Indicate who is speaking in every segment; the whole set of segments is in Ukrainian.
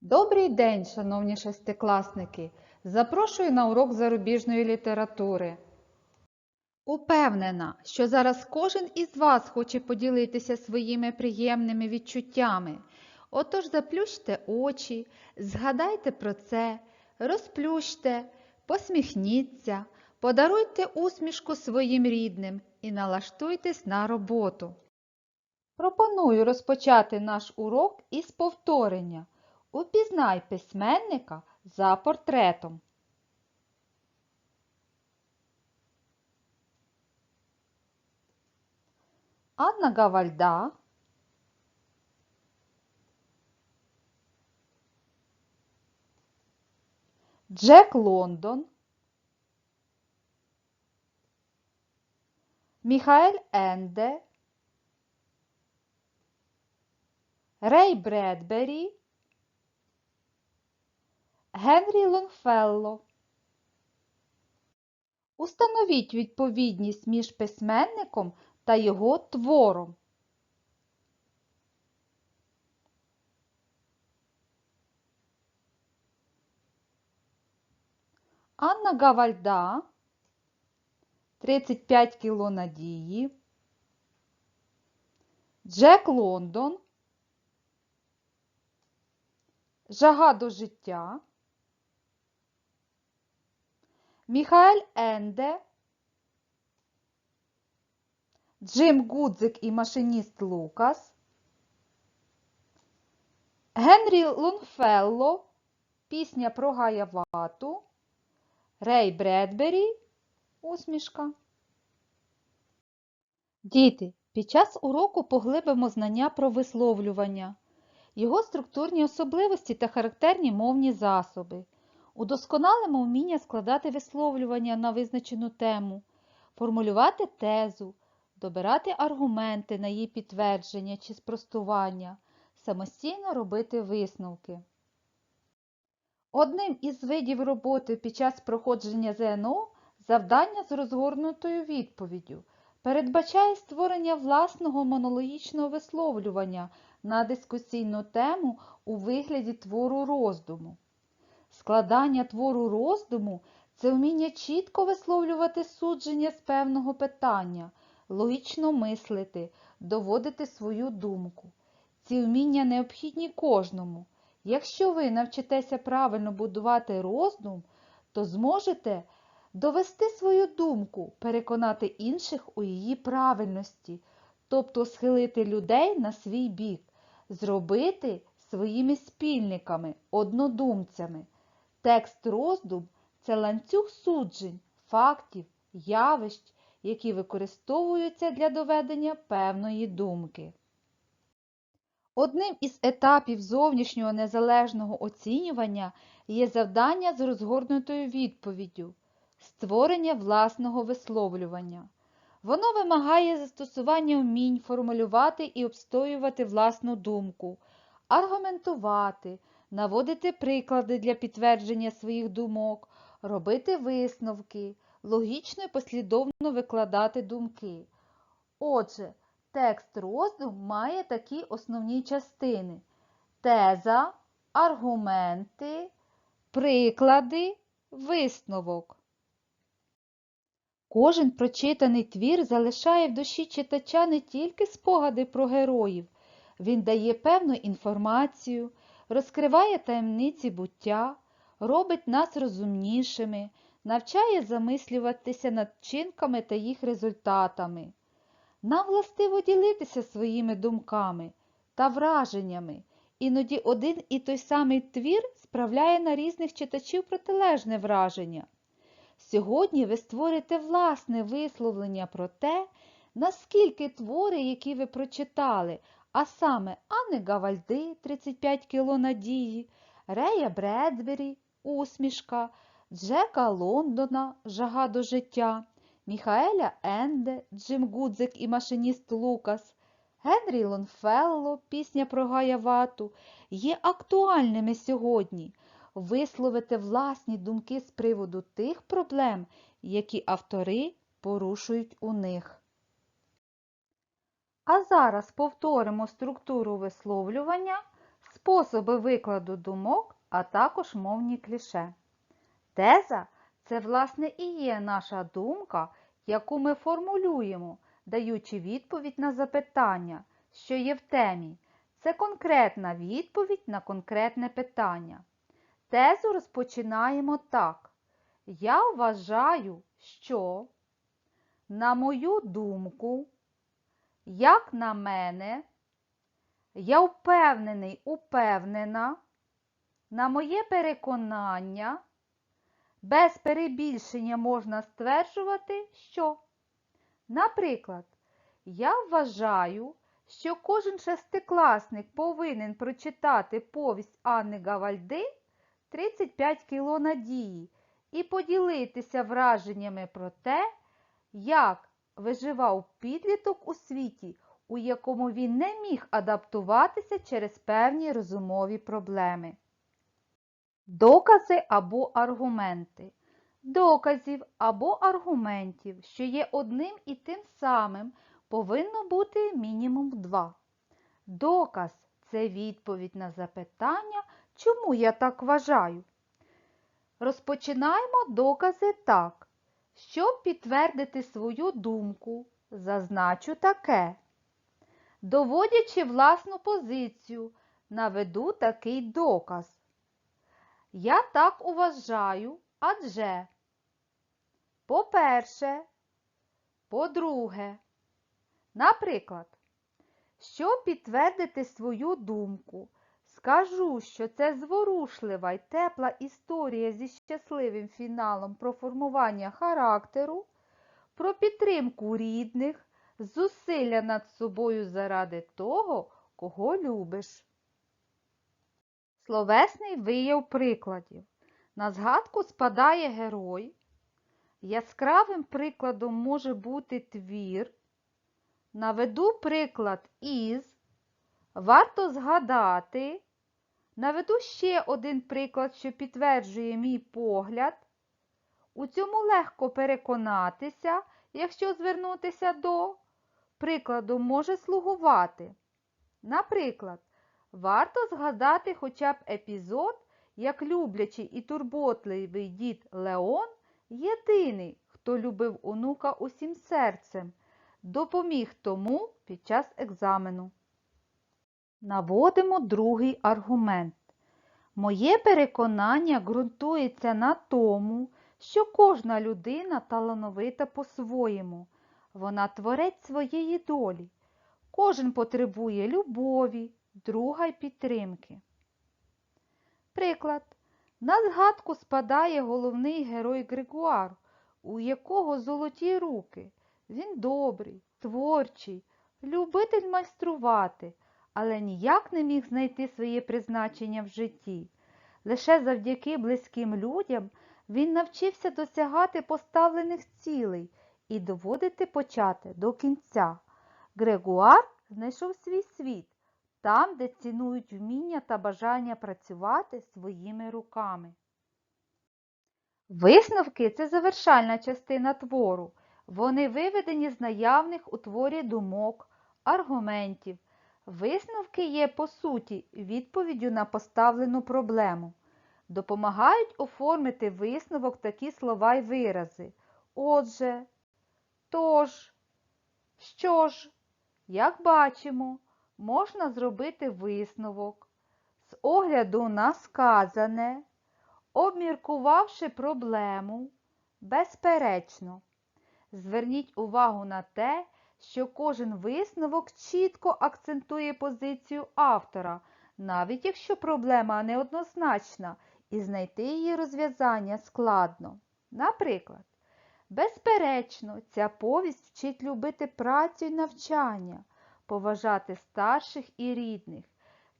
Speaker 1: Добрий день, шановні шестикласники! Запрошую на урок зарубіжної літератури. Упевнена, що зараз кожен із вас хоче поділитися своїми приємними відчуттями. Отож заплющте очі, згадайте про це, розплющте, посміхніться, подаруйте усмішку своїм рідним і налаштуйтесь на роботу. Пропоную розпочати наш урок із повторення. Упізнай письменника за портретом. Анна Гавальда, Джек Лондон, Міхаель Енде, Рей Бредбері, Генрі Лонгфелло. Установіть відповідність між письменником та його твором. Анна Гавальда 35 кіло надії. Джек Лондон. Жага до життя. Міхаель Енде. Джим Гудзик і машиніст Лукас. Генрі Лонгфелло. Пісня про Гаявату. Рей Бредбері. Усмішка. Діти, під час уроку поглибимо знання про висловлювання, його структурні особливості та характерні мовні засоби. Удосконалимо вміння складати висловлювання на визначену тему, формулювати тезу, добирати аргументи на її підтвердження чи спростування, самостійно робити висновки. Одним із видів роботи під час проходження ЗНО завдання з розгорнутою відповіддю передбачає створення власного монологічного висловлювання на дискусійну тему у вигляді твору роздуму. Складання твору роздуму це вміння чітко висловлювати судження з певного питання, логічно мислити, доводити свою думку. Ці вміння необхідні кожному. Якщо ви навчитеся правильно будувати роздум, то зможете довести свою думку, переконати інших у її правильності, тобто схилити людей на свій бік, зробити своїми спільниками, однодумцями. Текст роздум це ланцюг суджень, фактів, явищ, які використовуються для доведення певної думки. Одним із етапів зовнішнього незалежного оцінювання є завдання з розгорнутою відповіддю створення власного висловлювання. Воно вимагає застосування вмінь формулювати і обстоювати власну думку, аргументувати, наводити приклади для підтвердження своїх думок, робити висновки, логічно і послідовно викладати думки. Отже, текст роздум має такі основні частини: теза, аргументи, приклади, висновок. Кожен прочитаний твір залишає в душі читача не тільки спогади про героїв, він дає певну інформацію, розкриває таємниці буття, робить нас розумнішими, навчає замислюватися над вчинками та їх результатами. Нам властиво ділитися своїми думками та враженнями. Іноді один і той самий твір справляє на різних читачів протилежне враження. Сьогодні ви створите власне висловлення про те, наскільки твори, які ви прочитали, а саме Анни Гавальди 35 кіло надії, Рея Бредбері Усмішка, Джека Лондона Жага до життя, Міхаеля Енде, Джим Гудзик і машиніст Лукас, Генрі Лонфелло Пісня про Гаявату є актуальними сьогодні. Висловити власні думки з приводу тих проблем, які автори порушують у них. А зараз повторимо структуру висловлювання способи викладу думок, а також мовні кліше. Теза це, власне, і є наша думка, яку ми формулюємо, даючи відповідь на запитання, що є в темі. Це конкретна відповідь на конкретне питання. Тезу розпочинаємо так. Я вважаю, що, на мою думку, як на мене, я впевнений, упевнена, на моє переконання, без перебільшення можна стверджувати, що, наприклад, я вважаю, що кожен шестикласник повинен прочитати повість Анни Гавальди 35 кіло надії і поділитися враженнями про те, як виживав підліток у світі, у якому він не міг адаптуватися через певні розумові проблеми. Докази або аргументи. Доказів або аргументів, що є одним і тим самим, повинно бути мінімум два. Доказ це відповідь на запитання, чому я так вважаю. Розпочинаємо докази так. Щоб підтвердити свою думку, зазначу таке. Доводячи власну позицію, наведу такий доказ. Я так уважаю, адже, по-перше, по-друге, наприклад, щоб підтвердити свою думку, скажу, що це зворушлива й тепла історія зі щасливим фіналом про формування характеру, про підтримку рідних, зусилля над собою заради того, кого любиш. Словесний вияв прикладів. На згадку спадає герой. Яскравим прикладом може бути твір. Наведу приклад із. Варто згадати. Наведу ще один приклад, що підтверджує мій погляд. У цьому легко переконатися, якщо звернутися до. Прикладом може слугувати. Наприклад, варто згадати хоча б епізод, як люблячий і турботливий дід Леон, єдиний, хто любив онука усім серцем, допоміг тому під час екзамену. Наводимо другий аргумент. Моє переконання ґрунтується на тому, що кожна людина талановита по-своєму. Вона творець своєї долі. Кожен потребує любові, друга й підтримки. Приклад. На згадку спадає головний герой Григуар, у якого золоті руки. Він добрий, творчий, любитель майструвати, але ніяк не міг знайти своє призначення в житті. Лише завдяки близьким людям він навчився досягати поставлених цілей і доводити почати до кінця. Грегуар знайшов свій світ там, де цінують вміння та бажання працювати своїми руками. Висновки це завершальна частина твору. Вони виведені з наявних у творі думок, аргументів. Висновки є, по суті, відповіддю на поставлену проблему. Допомагають оформити висновок такі слова й вирази. Отже, тож, що ж, як бачимо, можна зробити висновок з огляду на сказане, обміркувавши проблему, безперечно. Зверніть увагу на те, що кожен висновок чітко акцентує позицію автора, навіть якщо проблема неоднозначна і знайти її розв'язання складно. Наприклад, безперечно, ця повість вчить любити працю й навчання, поважати старших і рідних.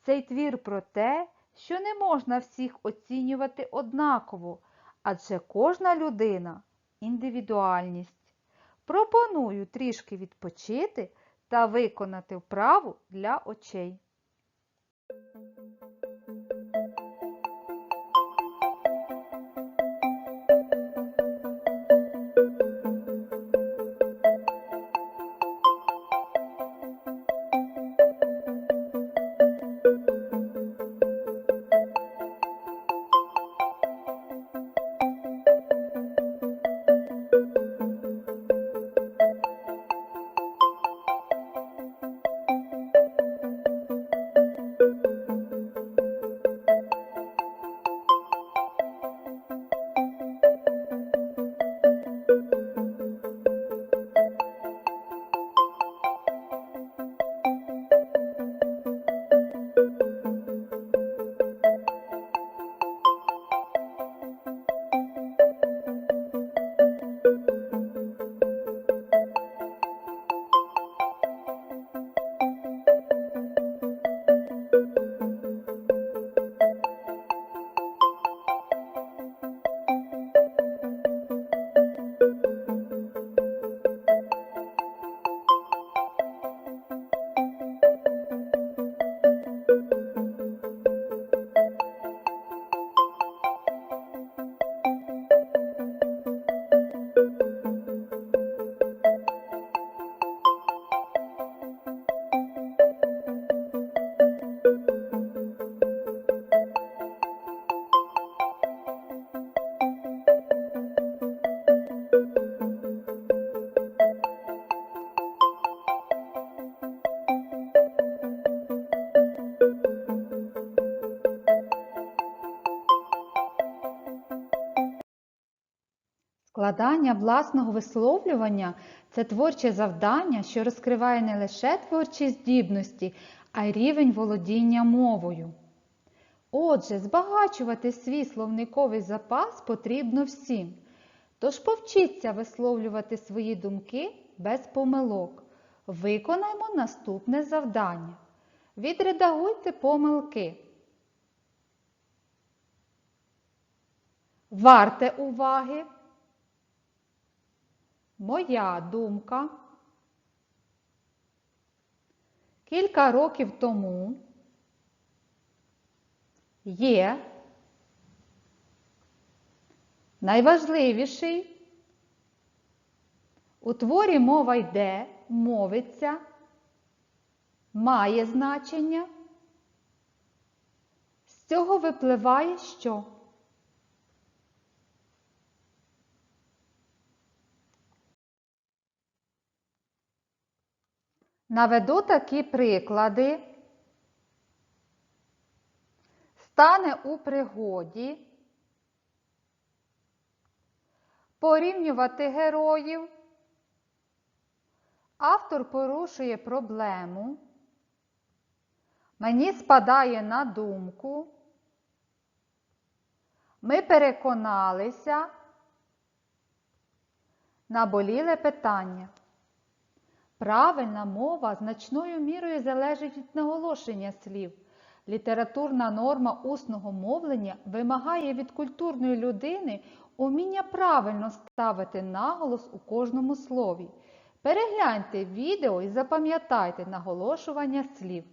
Speaker 1: Цей твір про те, що не можна всіх оцінювати однаково, адже кожна людина індивідуальність. Пропоную трішки відпочити та виконати вправу для очей. Складання власного висловлювання це творче завдання, що розкриває не лише творчі здібності, а й рівень володіння мовою. Отже, збагачувати свій словниковий запас потрібно всім. Тож повчіться висловлювати свої думки без помилок. Виконаймо наступне завдання. Відредагуйте помилки. Варте уваги. Моя думка. Кілька років тому є найважливіший у творі мова йде, мовиться, має значення. З цього випливає що? Наведу такі приклади. Стане у пригоді порівнювати героїв. Автор порушує проблему. Мені спадає на думку. Ми переконалися. Наболіле питання. Правильна мова значною мірою залежить від наголошення слів. Літературна норма усного мовлення вимагає від культурної людини уміння правильно ставити наголос у кожному слові. Перегляньте відео і запам'ятайте наголошування слів.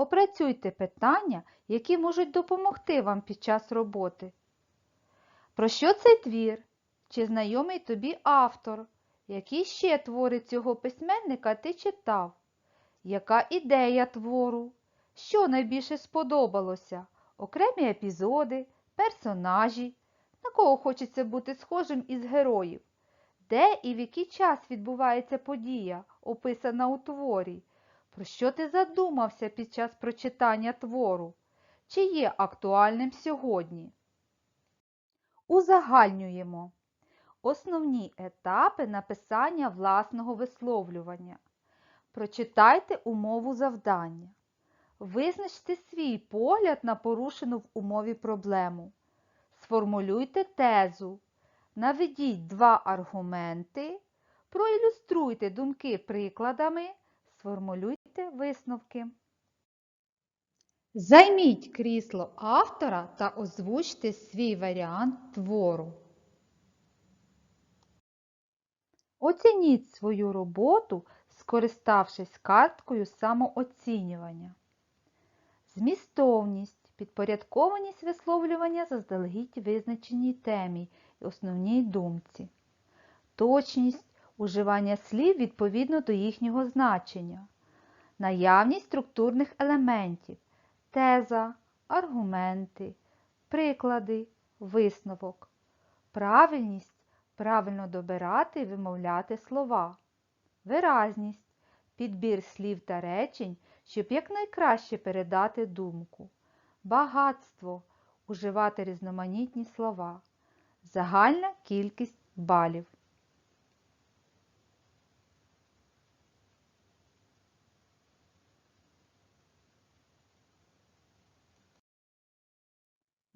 Speaker 1: Опрацюйте питання, які можуть допомогти вам під час роботи. Про що цей твір? Чи знайомий тобі автор? Які ще твори цього письменника ти читав? Яка ідея твору? Що найбільше сподобалося? Окремі епізоди, персонажі? На кого хочеться бути схожим із героїв? Де і в який час відбувається подія, описана у творі? Про що ти задумався під час прочитання твору? Чи є актуальним сьогодні? Узагальнюємо. Основні етапи написання власного висловлювання. Прочитайте умову завдання. Визначте свій погляд на порушену в умові проблему. Сформулюйте тезу. Наведіть два аргументи. Проілюструйте думки прикладами. Сформулюйте висновки. Займіть крісло автора та озвучте свій варіант твору. Оцініть свою роботу, скориставшись карткою самооцінювання. Змістовність, підпорядкованість висловлювання заздалегідь визначеній темі і основній думці. Точність уживання слів відповідно до їхнього значення. Наявність структурних елементів, теза, аргументи, приклади, висновок. Правильність правильно добирати і вимовляти слова. Виразність підбір слів та речень, щоб якнайкраще передати думку. Багатство уживати різноманітні слова. Загальна кількість балів.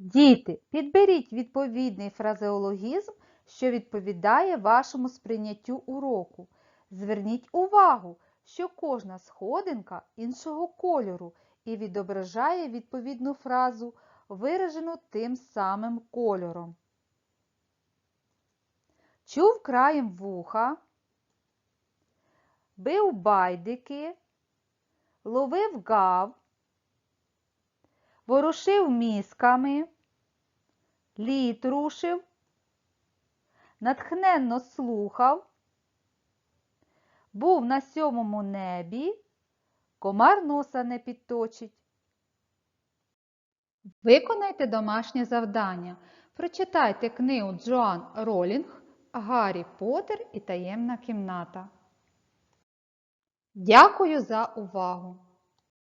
Speaker 1: Діти, підберіть відповідний фразеологізм, що відповідає вашому сприйняттю уроку. Зверніть увагу, що кожна сходинка іншого кольору і відображає відповідну фразу, виражену тим самим кольором. Чув краєм вуха, бив байдики, ловив гав, ворушив мізками, лід рушив, натхненно слухав, був на сьомому небі, комар носа не підточить. Виконайте домашнє завдання. Прочитайте книгу Джоан Ролінг Гаррі Поттер і таємна кімната. Дякую за увагу!